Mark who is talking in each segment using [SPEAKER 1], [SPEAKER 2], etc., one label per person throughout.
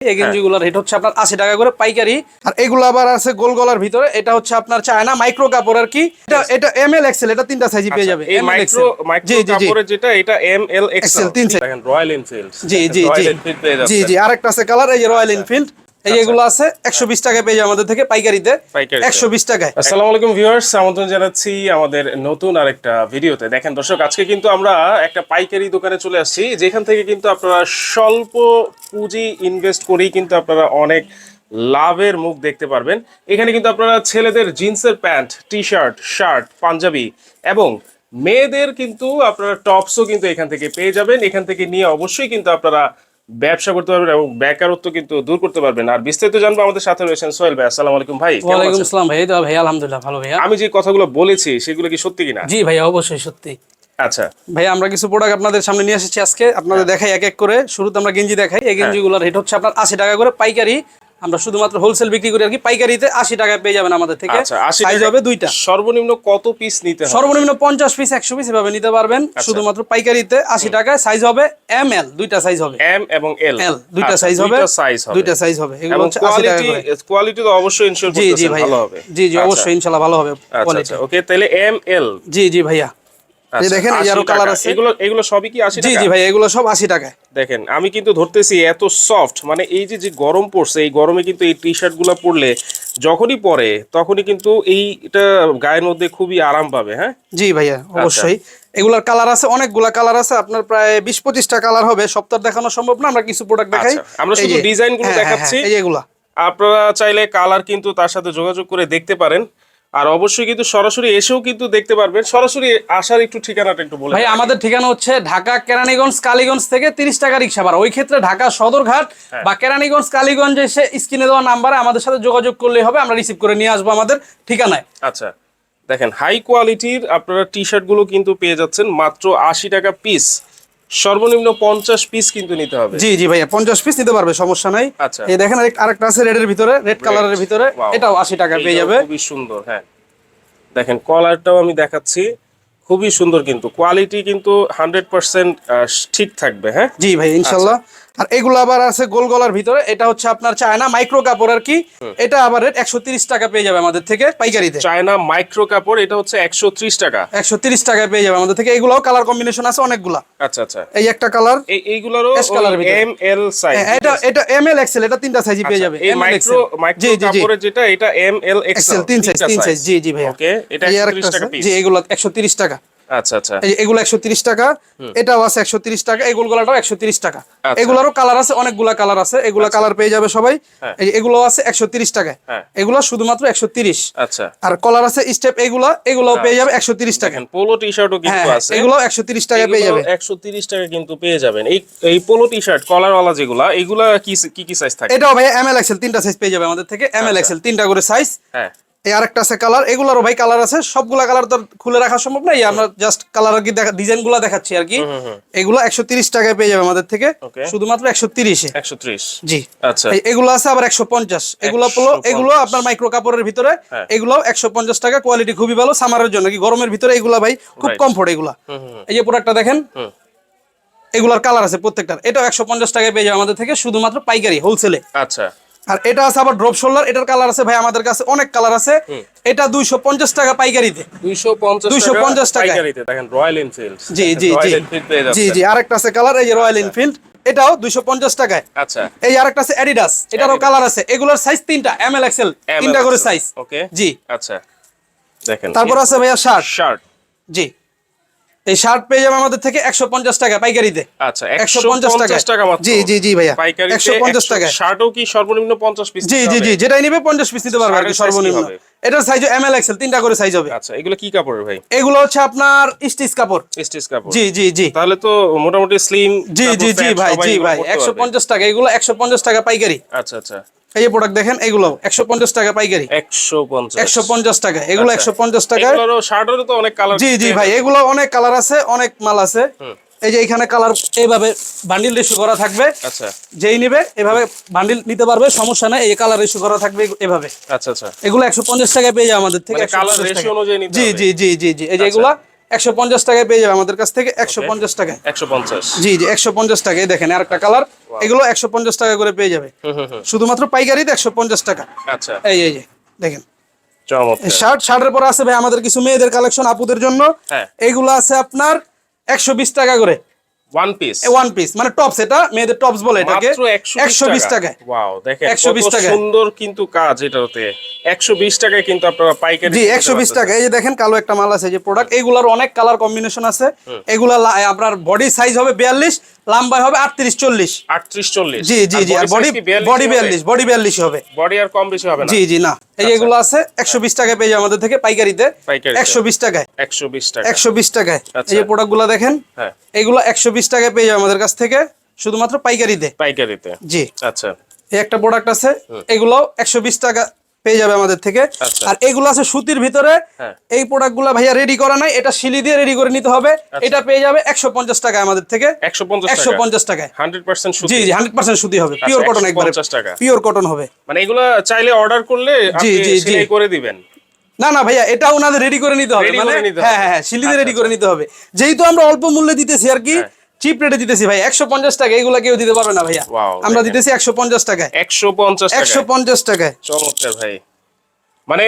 [SPEAKER 1] এই গেঞ্জিগুলোর রেট হচ্ছে আপনার আশি টাকা করে পাইকারি। আর এগুলো আবার আছে গোল গলার ভিতরে এটা হচ্ছে আপনার চায়না মাইক্রো কাপড় আর কি। এটা এটা এম এল এক্সেল এটা তিনটা সাইজই পেয়ে যাবে
[SPEAKER 2] আচ্ছা, এই মাইক্রো মাইক্রো কাপড়ের যেটা এটা এম এল এক্সেল
[SPEAKER 1] তিন।
[SPEAKER 2] রয়্যাল এনফিল্ড
[SPEAKER 1] জি জি জি। জি জি আরেকটা আছে কালার এই যে রয়্যাল এনফিল্ড এই এগুলো আছে একশো বিশ পেয়ে আমাদের থেকে পাইকারিতে।
[SPEAKER 2] পাইকারিতে।
[SPEAKER 1] একশো বিশ টাকায়।
[SPEAKER 2] আসসালামু আলাইকুম ভিউয়ার্স আমন্ত্রণ জানাচ্ছি আমাদের নতুন আরেকটা ভিডিওতে। দেখেন দর্শক আজকে কিন্তু আমরা একটা পাইকারি দোকানে চলে আসছি যেখান থেকে কিন্তু আপনারা স্বল্প পুঁজি ইনভেস্ট করেই কিন্তু আপনারা অনেক লাভের মুখ দেখতে পারবেন। এখানে কিন্তু আপনারা ছেলেদের জিন্সের pant T shirt shirt Punjabi এবং মেয়েদের কিন্তু আপনারা টপসও কিন্তু এখান থেকে পেয়ে যাবেন। এখান থেকে নিয়ে অবশ্যই কিন্তু আপনারা ব্যবসা করতে পারবেন এবং বেকারত্ব কিন্তু দূর করতে পারবেন। আর বিস্তারিত জানব আমাদের সাথে রয়েছেন সোহেল ভাই। আসসালামু আলাইকুম ভাই
[SPEAKER 1] ওয়ালাইকুম আসসালাম ভাই তো ভাই আলহামদুলিল্লাহ ভালো ভাইয়া।
[SPEAKER 2] আমি যে কথাগুলো বলেছি সেগুলো কি সত্যি কিনা?
[SPEAKER 1] জি ভাই অবশ্যই সত্যি।
[SPEAKER 2] আচ্ছা।
[SPEAKER 1] ভাই আমরা কিছু প্রোডাক্ট আপনাদের সামনে নিয়ে এসেছি আজকে। আপনাদের
[SPEAKER 2] হ্যাঁ।
[SPEAKER 1] দেখাই এক এক করে। শুরুতে আমরা গেঞ্জি দেখাই। এই গেঞ্জিগুলোর রেট হচ্ছে আপনার আশি টাকা করে পাইকারি। আমরা শুধুমাত্র হোলসেল বিক্রি করি আর কি পাইকারিতে আশি টাকায় পেয়ে যাবেন আমাদের থেকে।
[SPEAKER 2] আচ্ছা
[SPEAKER 1] সাইজ
[SPEAKER 2] টাকা-
[SPEAKER 1] হবে দুইটা।
[SPEAKER 2] সর্বনিম্ন কত পিস নিতে হবে?
[SPEAKER 1] সর্বনিম্ন পঞ্চাশ পিস একশো পিস এভাবে নিতে পারবেন।
[SPEAKER 2] আচ্ছা।
[SPEAKER 1] শুধুমাত্র পাইকারিতে আশি টাকায় সাইজ হবে এম এল দুইটা সাইজ হবে।
[SPEAKER 2] এম এবং এল
[SPEAKER 1] এল দুইটা সাইজ হবে
[SPEAKER 2] সাইজ আচ্ছা, হবে।
[SPEAKER 1] দুইটা সাইজ হবে। এগুলো
[SPEAKER 2] এবং
[SPEAKER 1] হচ্ছে
[SPEAKER 2] কোয়ালিটি কোয়ালিটি তো অবশ্যই ইনশিওর
[SPEAKER 1] জি জি ভাই
[SPEAKER 2] ভালো হবে।
[SPEAKER 1] জি জি অবশ্যই ইনশাল্লাহ ভালো হবে
[SPEAKER 2] আচ্ছা
[SPEAKER 1] কোয়ালিটি
[SPEAKER 2] আচ্ছা ওকে তাহলে এম এল
[SPEAKER 1] জি জি ভাইয়া। দেখেন এই আরও কালার আছে।
[SPEAKER 2] এগুলো এগুলো সবই কি 80 টাকা
[SPEAKER 1] জি ভাই এগুলো সব আশি টাকায়।
[SPEAKER 2] দেখেন আমি কিন্তু ধরতেছি এত সফট মানে এই যে যে গরম পড়ছে এই গরমে কিন্তু এই টি শার্টগুলো পরলে যখনই পরে তখনই কিন্তু এইটা গায়ের মধ্যে খুবই আরাম পাবে হ্যাঁ?
[SPEAKER 1] জি ভাইয়া
[SPEAKER 2] আচ্ছা।
[SPEAKER 1] অবশ্যই। এগুলার কালার আছে অনেকগুলা কালার আছে। আপনার প্রায় বিশ পঁচিশটা কালার হবে। সপ্তাহ দেখানো সম্ভব না আমরা কিছু প্রোডাক্ট দেখাই।
[SPEAKER 2] আচ্ছা, আমরা শুধু
[SPEAKER 1] যে-
[SPEAKER 2] ডিজাইনগুলো
[SPEAKER 1] হ্যাঁ, হ্যাঁ,
[SPEAKER 2] দেখাচ্ছি।
[SPEAKER 1] হ্যাঁ, এগুলা।
[SPEAKER 2] আপনারা চাইলে কালার কিন্তু তার সাথে যোগাযোগ করে দেখতে পারেন। আর অবশ্যই কিন্তু সরাসরি এসেও কিন্তু দেখতে পারবেন। সরাসরি আসার একটু ঠিকানাটা একটু বলে
[SPEAKER 1] ভাই আমাদের ঠিকানা হচ্ছে ঢাকা কেরানীগঞ্জ কালীগঞ্জ থেকে তিরিশ টাকা রিক্সা ভাড়া। ওই ক্ষেত্রে ঢাকা সদরঘাট
[SPEAKER 2] হ্যাঁ।
[SPEAKER 1] বা কেরানীগঞ্জ কালীগঞ্জ এসে স্ক্রিনে দেওয়া নাম্বারে আমাদের সাথে যোগাযোগ করলেই হবে। আমরা রিসিভ করে নিয়ে আসব আমাদের ঠিকানায়।
[SPEAKER 2] আচ্ছা দেখেন হাই কোয়ালিটির আপনারা টি শার্টগুলো কিন্তু পেয়ে যাচ্ছেন মাত্র আশি টাকা পিস সর্বনিম্ন পঞ্চাশ পিস কিন্তু নিতে হবে।
[SPEAKER 1] জি জি ভাইয়া পঞ্চাশ পিস নিতে পারবে সমস্যা নাই।
[SPEAKER 2] আচ্ছা।
[SPEAKER 1] এই দেখেন আরেক- আরেকটা আছে রেডের ভিতরে রেড কালারের ভিতরে এটাও আশি টাকা পেয়ে যাবে।
[SPEAKER 2] খুবই সুন্দর হ্যাঁ। দেখেন কলারটাও আমি দেখাচ্ছি খুবই সুন্দর কিন্তু। কোয়ালিটি কিন্তু হান্ড্রেড পার্সেন্ট ঠিক থাকবে হ্যাঁ?
[SPEAKER 1] জি ভাই ইনশাল্লাহ।
[SPEAKER 2] আচ্ছা।
[SPEAKER 1] আর এগুলো আবার আছে গোল গলার ভিতরে। এটা হচ্ছে আপনার চায়না মাইক্রো কাপড় আর কি। এটা আবার রেট একশো টাকা পেয়ে যাবে আমাদের থেকে পাইকারিতে।
[SPEAKER 2] চায়না মাইক্রো কাপড় এটা হচ্ছে একশো ত্রিশ টাকা।
[SPEAKER 1] একশো টাকায় পেয়ে যাবে আমাদের থেকে। এগুলোও কালার কম্বিনেশন আছে অনেকগুলা।
[SPEAKER 2] আচ্ছা আচ্ছা।
[SPEAKER 1] এই একটা কালার
[SPEAKER 2] এই এইগুলোরও। এম এল সাইজ
[SPEAKER 1] এটা এটা এম এল এক্সেল এটা তিনটা সাইজই পেয়ে যাবে।
[SPEAKER 2] আচ্ছা, এই
[SPEAKER 1] ML,
[SPEAKER 2] মাইক্রো মাইক্রো
[SPEAKER 1] জি
[SPEAKER 2] যেটা এটা এম এল
[SPEAKER 1] এক্সেল তিন সাইজ তিন সাইজ জি জি ভাইয়া।
[SPEAKER 2] ওকে এটা
[SPEAKER 1] এই
[SPEAKER 2] 130 টাকা পিস
[SPEAKER 1] জি এগুলো একশো তিরিশ টাকা।
[SPEAKER 2] আচ্ছা আচ্ছা।
[SPEAKER 1] এগুলো একশো তিরিশ টাকা এটাও আছে একশো তিরিশ টাকা এগুলো গোলাটাও একশো তিরিশ টাকা।
[SPEAKER 2] আচ্ছা।
[SPEAKER 1] এগুলোরও কালার আছে অনেকগুলা কালার আছে এগুলা কালার পেয়ে যাবে সবাই।
[SPEAKER 2] হ্যাঁ।
[SPEAKER 1] এগুলো আছে একশো তিরিশ টাকায়।
[SPEAKER 2] হ্যাঁ।
[SPEAKER 1] এগুলো শুধুমাত্র একশো তিরিশ।
[SPEAKER 2] আচ্ছা।
[SPEAKER 1] আর কলার আছে স্টেপ এগুলো এগুলো পেয়ে যাবে একশো তিরিশ টাকা
[SPEAKER 2] পোলো টি শার্টও কিন্তু
[SPEAKER 1] হ্যাঁ
[SPEAKER 2] আছে।
[SPEAKER 1] এগুলো একশো তিরিশ টাকা পেয়ে যাবে।
[SPEAKER 2] একশো তিরিশ টাকা কিন্তু পেয়ে যাবেন। এই এই পোলো টি শার্ট কলারওয়ালা যেগুলা এগুলা কি কি কি সাইজ থাকে?
[SPEAKER 1] এটাও ভাই এম এল এক্সেল তিনটা সাইজ পেয়ে যাবে আমাদের থেকে। এম এল এক্সেল তিনটা করে সাইজ
[SPEAKER 2] হ্যাঁ।
[SPEAKER 1] এই আরেকটা আছে কালার এগুলোরও ভাই কালার আছে। সবগুলা কালার তো খুলে রাখা সম্ভব না। এই আমরা জাস্ট কালার আর কি ডিজাইনগুলা দেখাচ্ছি আর কি। এগুলো একশো তিরিশ টাকায় পেয়ে যাবে আমাদের থেকে। শুধুমাত্র একশো তিরিশে।
[SPEAKER 2] একশো ত্রিশ।
[SPEAKER 1] জি।
[SPEAKER 2] আচ্ছা।
[SPEAKER 1] এগুলো আছে আবার একশো পঞ্চাশ। এগুলো হলো এগুলো আপনার মাইক্রো কাপড়ের ভিতরে।
[SPEAKER 2] হ্যাঁ।
[SPEAKER 1] এগুলো একশো পঞ্চাশ টাকা। কোয়ালিটি খুবই ভালো। সামারের জন্য কি? গরমের ভিতরে এগুলা ভাই খুব. কমফোর্ট এগুলা। এই যে প্রোডাক্টটা দেখেন। এগুলার কালার আছে প্রত্যেকটার। এটাও একশো পঞ্চাশ টাকায় পেয়ে যাবে আমাদের থেকে। শুধুমাত্র পাইকারি হোলসেলে
[SPEAKER 2] আচ্ছা।
[SPEAKER 1] আর এটা আছে আবার ড্রপ শোল্ডার এটার কালার আছে ভাই আমাদের কাছে অনেক কালার আছে। এটা দুইশো পঞ্চাশ টাকা পাইকারিতে।
[SPEAKER 2] দুইশো পঞ্চাশ
[SPEAKER 1] 250 টাকা।
[SPEAKER 2] পাইকারিতে দেখেন রয়্যাল এনফিল্ড
[SPEAKER 1] জি জি জি। জি জি আরেকটা আছে কালার এই যে রয়্যাল এনফিল্ড এটাও দুইশো পঞ্চাশ টাকায়।
[SPEAKER 2] আচ্ছা।
[SPEAKER 1] এই আরেকটা আছে অ্যাডিডাস এটারও কালার আছে। এগুলোর সাইজ তিনটা এম এল এক্সেল তিনটা করে সাইজ
[SPEAKER 2] ওকে
[SPEAKER 1] জি।
[SPEAKER 2] আচ্ছা। দেখেন
[SPEAKER 1] তারপর আছে ভাইয়া শার্ট
[SPEAKER 2] শার্ট
[SPEAKER 1] জি। এই শার্ট পেয়ে যাবে আমাদের থেকে একশো পঞ্চাশ টাকা পাইকারিতে।
[SPEAKER 2] আচ্ছা
[SPEAKER 1] একশো পঞ্চাশ টাকা জি জি জি ভাইয়া।
[SPEAKER 2] পাইকারিতে
[SPEAKER 1] একশো পঞ্চাশ টাকা
[SPEAKER 2] শার্টও কি সর্বনিম্ন 50 পিস
[SPEAKER 1] জি জি জি যেটাই নিবে পঞ্চাশ পিস নিতে পারবে আর কি
[SPEAKER 2] শার্টের size কি
[SPEAKER 1] সর্বনিম্ন। এটার সাইজ এম এল এক্সেল তিনটা করে সাইজ হবে।
[SPEAKER 2] আচ্ছা এগুলো কি কাপড়ের ভাই?
[SPEAKER 1] এগুলো হচ্ছে আপনার স্টিচ কাপড়।
[SPEAKER 2] স্টিচ কাপড়।
[SPEAKER 1] জি জি জি।
[SPEAKER 2] তাহলে তো মোটামুটি স্লিম
[SPEAKER 1] জি জি জি ভাই জি ভাই একশো পঞ্চাশ টাকা এগুলো একশো পঞ্চাশ টাকা পাইকারি।
[SPEAKER 2] আচ্ছা আচ্ছা।
[SPEAKER 1] এই যে প্রোডাক্ট দেখেন এগুলো একশো পঞ্চাশ টাকা পাইকারি।
[SPEAKER 2] একশো পঞ্চাশ।
[SPEAKER 1] টাকা এগুলো
[SPEAKER 2] আচ্ছা।
[SPEAKER 1] একশো পঞ্চাশ টাকা।
[SPEAKER 2] শার্টেরও তো অনেক কালার
[SPEAKER 1] জি জি ভাই এগুলো অনেক কালার আছে অনেক মাল আছে। এই যে এখানে কালার এইভাবে বান্ডিল রেশু করা থাকবে।
[SPEAKER 2] আচ্ছা।
[SPEAKER 1] যেই নিবে এভাবে বান্ডিল নিতে পারবে সমস্যা নেই এই কালার রেশু করা থাকবে এভাবে।
[SPEAKER 2] আচ্ছা আচ্ছা।
[SPEAKER 1] এগুলো একশো পঞ্চাশ টাকায় পেয়ে যায় আমাদের থেকে
[SPEAKER 2] মানে
[SPEAKER 1] 150
[SPEAKER 2] colour
[SPEAKER 1] টাকা।
[SPEAKER 2] ratio অনুযায়ী নিতে
[SPEAKER 1] জি? জি জি জি জি এই যে এগুলা একশো পঞ্চাশ টাকায় পেয়ে যাবে আমাদের কাছ থেকে একশো পঞ্চাশ টাকায়।
[SPEAKER 2] একশো পঞ্চাশ।
[SPEAKER 1] জি জি একশো পঞ্চাশ টাকায়। দেখেন আর একটা কালার এগুলো একশো পঞ্চাশ টাকা করে পেয়ে যাবে। শুধুমাত্র পাইকারিতে একশো পঞ্চাশ টাকা।
[SPEAKER 2] আচ্ছা।
[SPEAKER 1] এই এই দেখেন। শার্ট শার্টের পরে আছে ভাই আমাদের কিছু মেয়েদের কালেকশন আপুদের জন্য।
[SPEAKER 2] হ্যাঁ।
[SPEAKER 1] এইগুলো আছে আপনার একশো বিশ টাকা করে।
[SPEAKER 2] ওয়ান পিস
[SPEAKER 1] ওয়ান পিস মানে টপস এটা মেয়েদের টপস বলে এটাকে।
[SPEAKER 2] মাত্র
[SPEAKER 1] একশো বিশ টাকায়।
[SPEAKER 2] ওয়াও দেখেন
[SPEAKER 1] 120
[SPEAKER 2] কত সুন্দর কিন্তু কাজ এটাতে। একশো বিশ টাকায় কিন্তু আপনারা পাইকারি
[SPEAKER 1] জি। টাকা এই যে দেখেন কালো একটা মাল আছে যে প্রোডাক্ট এগুলার অনেক কালার কম্বিনেশন আছে। এগুলা আপনার বডি সাইজ হবে বিয়াল্লিশ লম্বাই হবে আটত্রিশ চল্লিশ।
[SPEAKER 2] আটত্রিশ চল্লিশ।
[SPEAKER 1] জি জি জি আর বডি বডি বিয়াল্লিশ বডি বিয়াল্লিশ হবে।
[SPEAKER 2] বডি আর কম বেশি হবে না।
[SPEAKER 1] জি জি না। এই এগুলো আছে একশো বিশ টাকায় পেয়ে আমাদের থেকে পাইকারিতে।
[SPEAKER 2] পাইকারিতে।
[SPEAKER 1] একশো বিশ টাকায়।
[SPEAKER 2] একশো বিশ টাকা
[SPEAKER 1] একশো বিশ টাকায়।
[SPEAKER 2] আচ্ছা।
[SPEAKER 1] এই যে প্রোডাক্টগুলো দেখেন
[SPEAKER 2] হ্যাঁ।
[SPEAKER 1] এগুলো একশো বিশ টাকায় পেয়ে যাবে আমাদের কাছ থেকে শুধুমাত্র পাইকারিতে।
[SPEAKER 2] পাইকারিতে।
[SPEAKER 1] জি।
[SPEAKER 2] আচ্ছা।
[SPEAKER 1] এই একটা প্রোডাক্ট আছে এগুলো একশো বিশ টাকা পেয়ে যাবে আমাদের থেকে।
[SPEAKER 2] আচ্ছা।
[SPEAKER 1] আর এগুলো আছে সুতির ভিতরে।
[SPEAKER 2] হ্যাঁ।
[SPEAKER 1] এই প্রোডাক্টগুলা ভাইয়া রেডি করা নাই এটা শিলি দিয়ে রেডি করে নিতে হবে। এটা পেয়ে যাবে একশো পঞ্চাশ টাকা আমাদের থেকে।
[SPEAKER 2] একশো পঞ্চাশ টাকা
[SPEAKER 1] টাকায়।
[SPEAKER 2] হান্ড্রেড পার্সেন্ট
[SPEAKER 1] জি জি হান্ড্রেড পার্সেন্ট সুতি হবে। পিওর কটন একবারে
[SPEAKER 2] 150 টাকা।
[SPEAKER 1] পিওর কটন হবে।
[SPEAKER 2] মানে এগুলো চাইলে অর্ডার করলে আপনি
[SPEAKER 1] জি, জি।
[SPEAKER 2] করে দিবেন।
[SPEAKER 1] না না ভাইয়া এটা ওনাদের রেডি করে নিতে হবে। মানে হ্যাঁ হ্যাঁ হ্যাঁ শিলিতে
[SPEAKER 2] আচ্ছা,
[SPEAKER 1] রেডি করে নিতে হবে। যেহেতু আমরা অল্প মূল্যে দিতেছি আর কি
[SPEAKER 2] হ্যাঁ।
[SPEAKER 1] চিপ রেটে দিতেছি ভাই একশো পঞ্চাশ টাকা এগুলা কেউ দিতে পারবে না ভাইয়া। আমরা দিতেছি একশো পঞ্চাশ টাকায়।
[SPEAKER 2] একশো পঞ্চাশ
[SPEAKER 1] একশো
[SPEAKER 2] টাকা
[SPEAKER 1] পঞ্চাশ টাকায়।
[SPEAKER 2] চমৎকার ভাই। মানে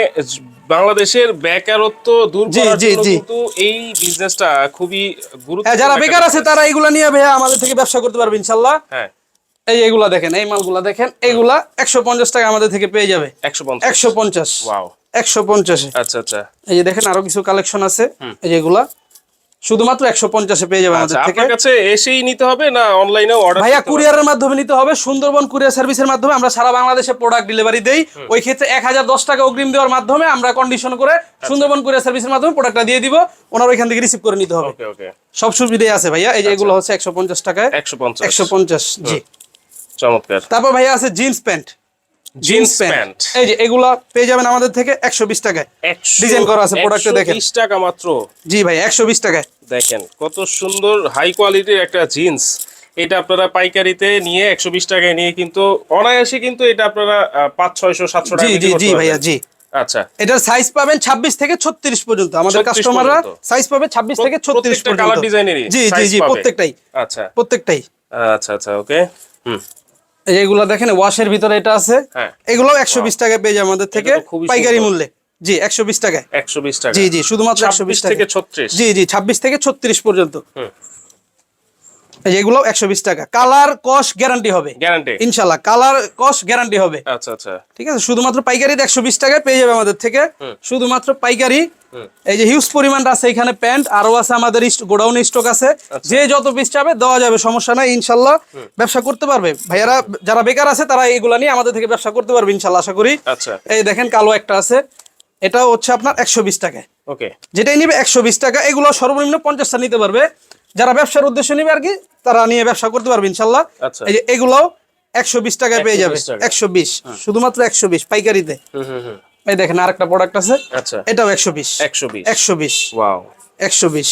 [SPEAKER 2] বাংলাদেশের বেকারত্ব দূর করার জন্য। কিন্তু এই বিজনেসটা খুবই গুরুত্ব
[SPEAKER 1] হ্যাঁ যারা বেকার আছে তারা এগুলা নিয়ে ভাইয়া আমাদের থেকে ব্যবসা করতে পারবে ইনশাল্লাহ
[SPEAKER 2] হ্যাঁ।
[SPEAKER 1] এই এগুলা দেখেন এই মালগুলা দেখেন এগুলা একশো পঞ্চাশ টাকা আমাদের থেকে পেয়ে যাবে।
[SPEAKER 2] একশো পঞ্চাশ।
[SPEAKER 1] একশো পঞ্চাশ।
[SPEAKER 2] ওয়াও
[SPEAKER 1] একশো পঞ্চাশে।
[SPEAKER 2] আচ্ছা আচ্ছা।
[SPEAKER 1] এই যে দেখেন আরও কিছু কালেকশন আছে এই যেগুলা শুধুমাত্র একশো পঞ্চাশে পেয়ে যাবে আমাদের
[SPEAKER 2] আচ্ছা
[SPEAKER 1] থেকে।
[SPEAKER 2] কাছে এসেই নিতে হবে না অনলাইনেও অর্ডার
[SPEAKER 1] ভাইয়া কুরিয়ারের মাধ্যমে নিতে হবে সুন্দরবন কুরিয়ার সার্ভিসের মাধ্যমে আমরা সারা বাংলাদেশে প্রোডাক্ট ডেলিভারি দেই। ওই ক্ষেত্রে এক হাজার দশ টাকা অগ্রিম দেওয়ার মাধ্যমে আমরা কন্ডিশন করে
[SPEAKER 2] আচ্ছা।
[SPEAKER 1] সুন্দরবন কুরিয়ার সার্ভিসের মাধ্যমে প্রোডাক্টটা দিয়ে দিব ওনার ওইখান থেকে রিসিভ করে নিতে হবে। সব সুবিধাই আছে ভাইয়া এই যে
[SPEAKER 2] আচ্ছা।
[SPEAKER 1] এগুলো হচ্ছে একশো পঞ্চাশ টাকায়।
[SPEAKER 2] একশো পঞ্চাশ।
[SPEAKER 1] একশো পঞ্চাশ জি।
[SPEAKER 2] চমৎকার।
[SPEAKER 1] তারপর ভাইয়া আছে জিন্স প্যান্ট
[SPEAKER 2] জিন্স প্যান্ট
[SPEAKER 1] এই যে এগুলা পেয়ে যাবেন আমাদের থেকে একশো বিশ টাকায়। ডিজাইন করা আছে, এ দেখেন।
[SPEAKER 2] বিশ টাকা মাত্র।
[SPEAKER 1] জি ভাই একশো বিশ টাকায়।
[SPEAKER 2] দেখেন কত সুন্দর হাই কোয়ালিটির একটা জিন্স এটা আপনারা পাইকারিতে নিয়ে একশো বিশ টাকায় নিয়ে কিন্তু অনায়াসে কিন্তু এটা আপনারা আহ, পাঁচ ছয়শো সাতশো টাকা
[SPEAKER 1] জি জি ভাইয়া জি।
[SPEAKER 2] আচ্ছা।
[SPEAKER 1] এটার সাইজ পাবেন 26 থেকে 36 পর্যন্ত। আমাদের কাস্টমাররা সাইজ পাবে 26 থেকে 36
[SPEAKER 2] প্রত্যেকটা
[SPEAKER 1] পর্যন্ত।
[SPEAKER 2] কালার ডিজাইনেরই
[SPEAKER 1] জি জি জি প্রত্যেকটাই।
[SPEAKER 2] আচ্ছা।
[SPEAKER 1] প্রত্যেকটাই।
[SPEAKER 2] আচ্ছা আচ্ছা ওকে হুম।
[SPEAKER 1] এই এগুলো দেখেন ওয়াশের ভিতরে এটা আছে।
[SPEAKER 2] হ্যাঁ।
[SPEAKER 1] এগুলো 120 টাকায় পেয়ে যাবে আমাদের থেকে। পাইকারি মূল্যে। জি 120 টাকায়।
[SPEAKER 2] একশো বিশ টাকা
[SPEAKER 1] জি জি শুধুমাত্র
[SPEAKER 2] 26
[SPEAKER 1] 120 টাকা
[SPEAKER 2] থেকে ছত্রিশ।
[SPEAKER 1] জি জি 26 থেকে 36 পর্যন্ত। এগুলো 120 টাকা। কালার কস গ্যারান্টি হবে।
[SPEAKER 2] গ্যারান্টি।
[SPEAKER 1] ইনশাআল্লাহ কালার কস গ্যারান্টি হবে।
[SPEAKER 2] আচ্ছা আচ্ছা।
[SPEAKER 1] ঠিক আছে? শুধুমাত্র পাইকারি একশো বিশ টাকায় পেয়ে যাবে আমাদের থেকে। শুধুমাত্র পাইকারি এই যে হিউজ পরিমাণটা আছে এখানে প্যান্ট আরও আছে আমাদের গোডাউন স্টক আছে।
[SPEAKER 2] আচ্ছা।
[SPEAKER 1] যে যত পিস চাবে দেওয়া যাবে সমস্যা নাই ইনশাল্লাহ ব্যবসা করতে পারবে। ভাইয়ারা যারা বেকার আছে তারা এইগুলা নিয়ে আমাদের থেকে ব্যবসা করতে পারবে ইনশাল্লাহ আশা করি।
[SPEAKER 2] আচ্ছা।
[SPEAKER 1] এই দেখেন কালো একটা আছে। এটাও হচ্ছে আপনার একশো বিশ টাকা।
[SPEAKER 2] ওকে।
[SPEAKER 1] যেটাই নিবে একশো বিশ টাকা এগুলো সর্বনিম্ন পঞ্চাশটা নিতে পারবে। যারা ব্যবসার উদ্দেশ্য নিবে আর কি তারা নিয়ে ব্যবসা করতে পারবে ইনশাল্লাহ।
[SPEAKER 2] আচ্ছা।
[SPEAKER 1] এই যে এগুলোও একশো বিশ টাকায় পেয়ে যাবে। একশো বিশ শুধুমাত্র একশো বিশ পাইকারিতে। এই দেখেন আরেকটা প্রোডাক্ট আছে।
[SPEAKER 2] আচ্ছা।
[SPEAKER 1] এটাও একশো বিশ।
[SPEAKER 2] একশো বিশ।
[SPEAKER 1] একশো বিশ।
[SPEAKER 2] ওয়াও
[SPEAKER 1] একশো বিশ।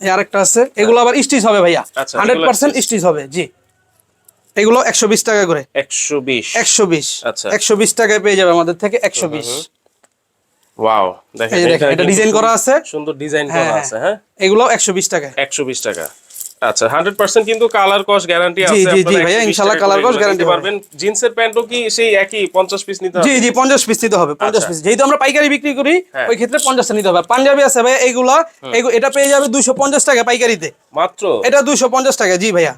[SPEAKER 1] এই আরেকটা আছে। এগুলো আবার স্টিচ হবে ভাইয়া।
[SPEAKER 2] আচ্ছা,
[SPEAKER 1] হান্ড্রেড পার্সেন্ট। স্টিচ হবে জি। এগুলো একশো বিশ টাকা করে।
[SPEAKER 2] একশো বিশ।
[SPEAKER 1] একশো বিশ।
[SPEAKER 2] আচ্ছা।
[SPEAKER 1] একশো বিশ টাকায় পেয়ে যাবে আমাদের থেকে একশো বিশ।
[SPEAKER 2] ওয়াও দেখেন
[SPEAKER 1] এটা ডিজাইন করা আছে।
[SPEAKER 2] সুন্দর ডিজাইন
[SPEAKER 1] হ্যাঁ
[SPEAKER 2] করা
[SPEAKER 1] হ্যাঁ।
[SPEAKER 2] আছে হ্যাঁ?
[SPEAKER 1] এগুলো একশো বিশ টাকায়।
[SPEAKER 2] একশো বিশ টাকা। আচ্ছা হান্ড্রেড পার্সেন্ট কিন্তু কালার কস্ট গ্যারান্টি আছে
[SPEAKER 1] জি, জি, ভাইয়া,
[SPEAKER 2] 120
[SPEAKER 1] ইনশাল্লাহ
[SPEAKER 2] টাকা
[SPEAKER 1] colour
[SPEAKER 2] করে
[SPEAKER 1] cost
[SPEAKER 2] এগুলো
[SPEAKER 1] guarantee
[SPEAKER 2] নিতে
[SPEAKER 1] হবে।
[SPEAKER 2] পারবেন। জিন্সের প্যান্টও কি সেই একই পঞ্চাশ পিস নিতে হবে?
[SPEAKER 1] জি পঞ্চাশ পিস নিতে হবে পঞ্চাশ
[SPEAKER 2] আচ্ছা।
[SPEAKER 1] পিস যেহেতু আমরা পাইকারি বিক্রি করি
[SPEAKER 2] হ্যাঁ।
[SPEAKER 1] ওই ক্ষেত্রে পঞ্চাশটা নিতে হবে। পাঞ্জাবি আছে ভাই এইগুলা এটা পেয়ে যাবে দুইশো পঞ্চাশ টাকা পাইকারিতে।
[SPEAKER 2] মাত্র?
[SPEAKER 1] এটা দুইশো পঞ্চাশ টাকা জি ভাইয়া।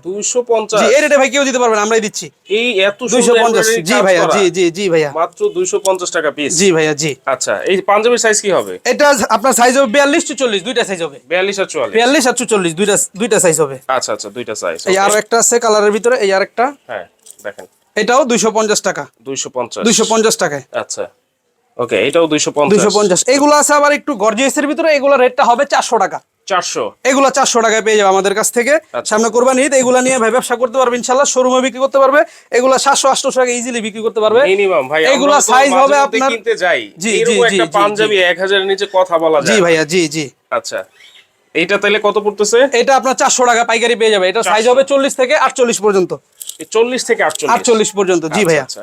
[SPEAKER 1] জি এই রেটে ভাই কেউ দিতে পারবেন আমরাই দিচ্ছি।
[SPEAKER 2] এই এত
[SPEAKER 1] দুইশো
[SPEAKER 2] সুন্দর
[SPEAKER 1] পঞ্চাশ
[SPEAKER 2] embroidery
[SPEAKER 1] জি ভাইয়া জি জি জি ভাইয়া।
[SPEAKER 2] মাত্র দুইশো পঞ্চাশ টাকা পিস
[SPEAKER 1] জি ভাইয়া জি।
[SPEAKER 2] আচ্ছা এই পাঞ্জাবির সাইজ কি হবে?
[SPEAKER 1] এটা আপনার সাইজ হবে বিয়াল্লিশ চল্লিশ দুইটা সাইজ হবে।
[SPEAKER 2] বিয়াল্লিশ আর চুয়াল্লিশ।
[SPEAKER 1] বিয়াল্লিশ আর চল্লিশ দুইটা দুইটা সাইজ হবে।
[SPEAKER 2] আচ্ছা আচ্ছা দুইটা সাইজ
[SPEAKER 1] এই আরও একটা আছে কালারের ভিতরে এই আরেকটা
[SPEAKER 2] হ্যাঁ দেখেন।
[SPEAKER 1] এটাও দুইশো পঞ্চাশ টাকা।
[SPEAKER 2] দুইশো পঞ্চাশ।
[SPEAKER 1] দুইশো পঞ্চাশ টাকায়।
[SPEAKER 2] আচ্ছা। ওকে এটাও দুইশো
[SPEAKER 1] দুইশো
[SPEAKER 2] পঞ্চাশ।
[SPEAKER 1] পঞ্চাশ এগুলো আছে আবার একটু গর্জিয়াসের ভিতরে এগুলো রেটটা হবে চারশো টাকা।
[SPEAKER 2] চারশো।
[SPEAKER 1] এগুলো চারশো টাকায় পেয়ে যাবে আমাদের কাছ থেকে।
[SPEAKER 2] আচ্ছা।
[SPEAKER 1] সামনে কোরবানি ঈদ এগুলো নিয়ে ভাই ব্যবসা করতে পারবে ইনশাল্লাহ শোরুমে বিক্রি করতে পারবে। এগুলো সাতশো আটশো টাকা ইজিলি বিক্রি করতে পারবে।
[SPEAKER 2] মিনিমাম ভাই
[SPEAKER 1] এগুলা
[SPEAKER 2] মাঝে
[SPEAKER 1] হবে আপনার-
[SPEAKER 2] কিনতে যাই।
[SPEAKER 1] জি,
[SPEAKER 2] এরকম
[SPEAKER 1] জি,
[SPEAKER 2] একটা
[SPEAKER 1] জি, জি,
[SPEAKER 2] পাঞ্জাবি এক হাজারের নিচে কথা বলা
[SPEAKER 1] জি ভাইয়া জি জি।
[SPEAKER 2] আচ্ছা। এইটা তাহলে কত পড়তেছে?
[SPEAKER 1] এটা আপনার চারশো টাকা পাইকারি পেয়ে যাবে। এটা সাইজ হবে চল্লিশ থেকে আটচল্লিশ পর্যন্ত।
[SPEAKER 2] চল্লিশ থেকে আটচল্লিশ।
[SPEAKER 1] পর্যন্ত জি ভাইয়া।
[SPEAKER 2] আচ্ছা।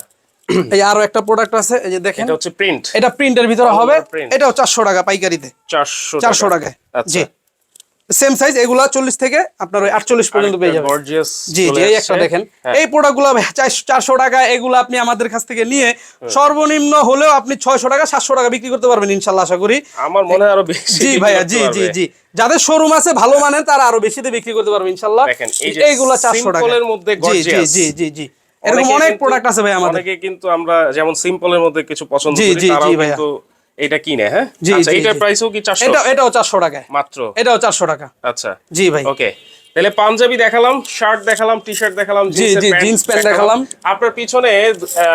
[SPEAKER 1] এই আরও একটা প্রোডাক্ট আছে এই যে দেখেন।
[SPEAKER 2] এটা হচ্ছে প্রিন্ট
[SPEAKER 1] এটা প্রিন্টের ভিতরে হবে এটাও চারশো টাকা পাইকারিতে।
[SPEAKER 2] চারশো
[SPEAKER 1] চারশো টাকায়
[SPEAKER 2] আচ্ছা।
[SPEAKER 1] জি। সেম সাইজ এগুলা চল্লিশ থেকে আপনার ওই আটচল্লিশ পর্যন্ত পেয়ে যাবেন। জি জি এই একটা দেখেন। এই প্রোডাক্টগুলো চারশো টাকা এগুলো আপনি আমাদের কাছ থেকে নিয়ে সর্বনিম্ন হলেও আপনি ছয়শো টাকা সাতশো টাকা বিক্রি করতে পারবেন ইনশাল্লাহ আশা করি।
[SPEAKER 2] আমার মনে হয় আরও বেশি
[SPEAKER 1] জি ভাইয়া জি জি জি। যাদের শোরুম আছে ভালো মানের তারা আরও বেশিতে বিক্রি করতে পারবে ইনশাল্লাহ। এইগুলা চারশো টাকা।
[SPEAKER 2] simple মধ্যে
[SPEAKER 1] জি জি জি জি জি। এরকম
[SPEAKER 2] অনেক
[SPEAKER 1] প্রোডাক্ট আছে ভাই আমাদের।
[SPEAKER 2] কিন্তু আমরা যেমন সিম্পলের মধ্যে কিছু পছন্দ
[SPEAKER 1] জি,
[SPEAKER 2] করি
[SPEAKER 1] জি,
[SPEAKER 2] তারাও। কিন্তু এটা কিনে হ্যাঁ?
[SPEAKER 1] জি,
[SPEAKER 2] আচ্ছা এটার প্রাইসও কি 400
[SPEAKER 1] এটা এটাও চারশো টাকায়।
[SPEAKER 2] মাত্র?
[SPEAKER 1] এটাও চারশো টাকা।
[SPEAKER 2] আচ্ছা।
[SPEAKER 1] জি ভাই।
[SPEAKER 2] ওকে। তাহলে পাঞ্জাবি দেখালাম শার্ট দেখালাম টি শার্ট দেখালাম
[SPEAKER 1] জিন্স প্যান্ট দেখালাম।
[SPEAKER 2] আপনার পিছনে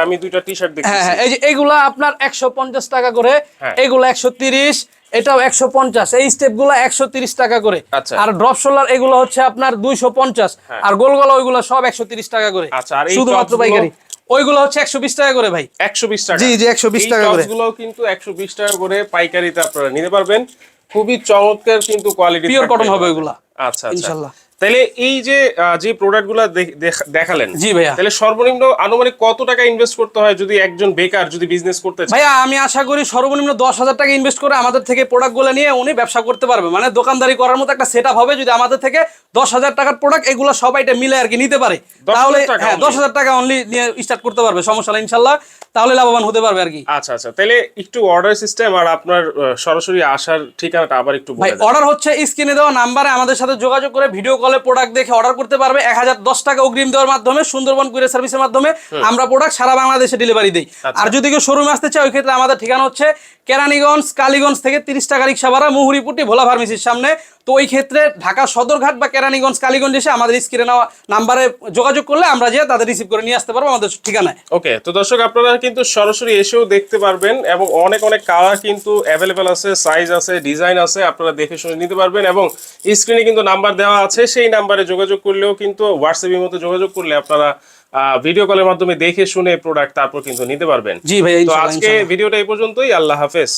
[SPEAKER 2] আমি দুইটা টি শার্ট দেখছি
[SPEAKER 1] হ্যাঁ হ্যাঁ এই যে এগুলা আপনার একশো পঞ্চাশ টাকা করে
[SPEAKER 2] হ্যাঁ।
[SPEAKER 1] এগুলো একশো তিরিশ এটাও একশো পঞ্চাশ এই স্টেপগুলো একশো তিরিশ টাকা করে।
[SPEAKER 2] আচ্ছা।
[SPEAKER 1] আর ড্রপ শোল্ডার এগুলো হচ্ছে আপনার দুইশো পঞ্চাশ আর গোল গলা ওইগুলো সব একশো তিরিশ টাকা করে।
[SPEAKER 2] আচ্ছা, আর এই
[SPEAKER 1] শুধুমাত্র পাইকারি। ওইগুলো হচ্ছে একশো বিশ টাকা করে ভাই।
[SPEAKER 2] 120 টাকা।
[SPEAKER 1] জি, জি, একশো
[SPEAKER 2] বিশ
[SPEAKER 1] টাকা করে।
[SPEAKER 2] টপসগুলো কিন্তু 120 টাকা করে পাইকারিতে আপনারা নিতে পারবেন। খুবই চমৎকার কিন্তু কোয়ালিটি
[SPEAKER 1] পিওর কটন হবে ওইগুলা।
[SPEAKER 2] আচ্ছা আচ্ছা।
[SPEAKER 1] ইনশাল্লাহ।
[SPEAKER 2] তাহলে এই যে যে প্রোডাক্টগুলো দেখালেন
[SPEAKER 1] জি ভাইয়া।
[SPEAKER 2] তাহলে সর্বনিম্ন আনুমানিক কত টাকা ইনভেস্ট করতে হয় যদি একজন বেকার যদি বিজনেস করতে চায়?
[SPEAKER 1] ভাইয়া আমি আশা করি সর্বনিম্ন দশ হাজার টাকা ইনভেস্ট করে আমাদের থেকে প্রোডাক্টগুলো নিয়ে উনি ব্যবসা করতে পারবে। মানে দোকানদারি করার মতো একটা সেট হবে যদি আমাদের থেকে দশ হাজার টাকার প্রোডাক্ট এগুলো সবাইটা মিলে আর কি নিতে পারে।
[SPEAKER 2] 10,000
[SPEAKER 1] তাহলে হ্যাঁ দশ হাজার টাকা অনলি নিয়ে স্টার্ট করতে পারবে সমস্যা নেই ইনশাল্লাহ। তাহলে লাভবান হতে পারবে আর কি।
[SPEAKER 2] আচ্ছা আচ্ছা তাহলে একটু অর্ডার সিস্টেম আর আপনার সরাসরি আসার ঠিকানাটা আবার একটু
[SPEAKER 1] ভাই অর্ডার হচ্ছে স্ক্রিনে দেওয়া নাম্বারে আমাদের সাথে যোগাযোগ করে ভিডিও কলে প্রোডাক্ট দেখে অর্ডার করতে পারবে। এক হাজার দশ টাকা অগ্রিম দেওয়ার মাধ্যমে সুন্দরবন কুরিয়ার সার্ভিসের মাধ্যমে আমরা প্রোডাক্ট সারা বাংলাদেশে ডেলিভারি দিই।
[SPEAKER 2] আচ্ছা।
[SPEAKER 1] আর যদি কেউ শোরুমে আসতে চাই ওই ক্ষেত্রে আমাদের ঠিকানা হচ্ছে কেরানীগঞ্জ কালীগঞ্জ থেকে তিরিশ টাকা রিক্সা ভাড়া মুহুরিপুটি ভোলা ফার্মেসির সামনে। তো ওই ক্ষেত্রে ঢাকা সদরঘাট বা কেরানীগঞ্জ কালীগঞ্জ এসে আমাদের স্ক্রিনে নেওয়া নাম্বারে যোগাযোগ করলে আমরা যে তাদের রিসিভ করে নিয়ে আসতে পারব আমাদের ঠিকানায়।
[SPEAKER 2] ওকে তো দর্শক আপনারা কিন্তু সরাসরি এসেও দেখতে পারবেন এবং অনেক অনেক কালার কিন্তু অ্যাভেলেবেল আছে সাইজ আছে ডিজাইন আছে আপনারা দেখে শুনে নিতে পারবেন এবং স্ক্রিনে কিন্তু নাম্বার দেওয়া আছে সেই নাম্বারে যোগাযোগ করলেও কিন্তু হোয়াটসঅ্যাপের মতো যোগাযোগ করলে আপনারা ভিডিও কলের মাধ্যমে দেখে শুনে প্রোডাক্ট তারপর কিন্তু নিতে পারবেন।
[SPEAKER 1] জি ভাই
[SPEAKER 2] তো আজকে ভিডিওটা এই পর্যন্তই আল্লাহ হাফেজ।